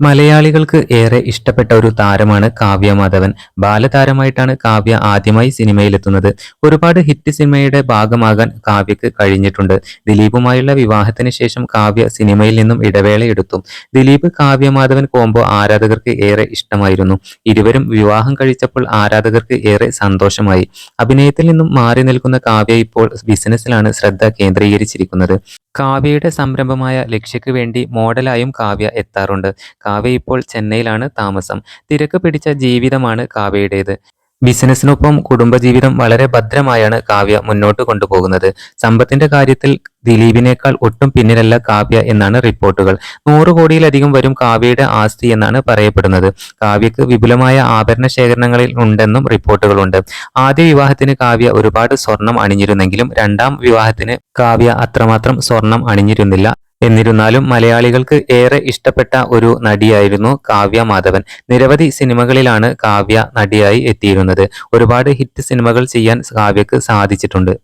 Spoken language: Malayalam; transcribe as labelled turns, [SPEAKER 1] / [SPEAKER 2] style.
[SPEAKER 1] മലയാളികൾക്ക് ഏറെ ഇഷ്ടപ്പെട്ട ഒരു താരമാണ് കാവ്യ മാധവൻ. ബാലതാരമായിട്ടാണ് കാവ്യ ആദ്യമായി സിനിമയിലെത്തുന്നത്. ഒരുപാട് ഹിറ്റ് സിനിമയുടെ ഭാഗമാകാൻ കാവ്യക്ക് കഴിഞ്ഞിട്ടുണ്ട്. ദിലീപുമായുള്ള വിവാഹത്തിന് ശേഷം കാവ്യ സിനിമയിൽ നിന്നും ഇടവേള എടുത്തു. ദിലീപ് കാവ്യ മാധവൻ കോംബോ ആരാധകർക്ക് ഏറെ ഇഷ്ടമായിരുന്നു. ഇരുവരും വിവാഹം കഴിച്ചപ്പോൾ ആരാധകർക്ക് ഏറെ സന്തോഷമായി. അഭിനയത്തിൽ നിന്നും മാറി നിൽക്കുന്ന കാവ്യ ഇപ്പോൾ ബിസിനസ്സിലാണ് ശ്രദ്ധ കേന്ദ്രീകരിച്ചിരിക്കുന്നത്. കാവ്യയുടെ സംരംഭമായ ലക്ഷ്യക്ക് വേണ്ടി മോഡലായും കാവ്യ എത്താറുണ്ട്. കാവ്യ ഇപ്പോൾ ചെന്നൈയിലാണ് താമസം. തിരക്ക് പിടിച്ച ജീവിതമാണ് കാവ്യയുടേത്. ബിസിനസ്സിനൊപ്പം കുടുംബജീവിതം വളരെ ഭദ്രമായാണ് കാവ്യ മുന്നോട്ട് കൊണ്ടുപോകുന്നത്. സമ്പത്തിന്റെ കാര്യത്തിൽ ദിലീപിനേക്കാൾ ഒട്ടും പിന്നിലല്ല കാവ്യ എന്നാണ് റിപ്പോർട്ടുകൾ. നൂറ് കോടിയിലധികം വരും കാവ്യയുടെ ആസ്തി എന്നാണ് പറയപ്പെടുന്നത്. കാവ്യക്ക് വിപുലമായ ആഭരണ ശേഖരണങ്ങളിൽ ഉണ്ടെന്നും റിപ്പോർട്ടുകളുണ്ട്. ആദ്യ വിവാഹത്തിന് കാവ്യ ഒരുപാട് സ്വർണം അണിഞ്ഞിരുന്നെങ്കിലും രണ്ടാം വിവാഹത്തിന് കാവ്യ അത്രമാത്രം സ്വർണം അണിഞ്ഞിരുന്നില്ല. എന്നിരുന്നാലും മലയാളികൾക്ക് ഏറെ ഇഷ്ടപ്പെട്ട ഒരു നടിയായിരുന്നു കാവ്യ മാധവൻ. നിരവധി സിനിമകളിലാണ് കാവ്യ നടിയായി എത്തിയിരുന്നത്. ഒരുപാട് ഹിറ്റ് സിനിമകൾ ചെയ്യാൻ കാവ്യക്ക് സാധിച്ചിട്ടുണ്ട്.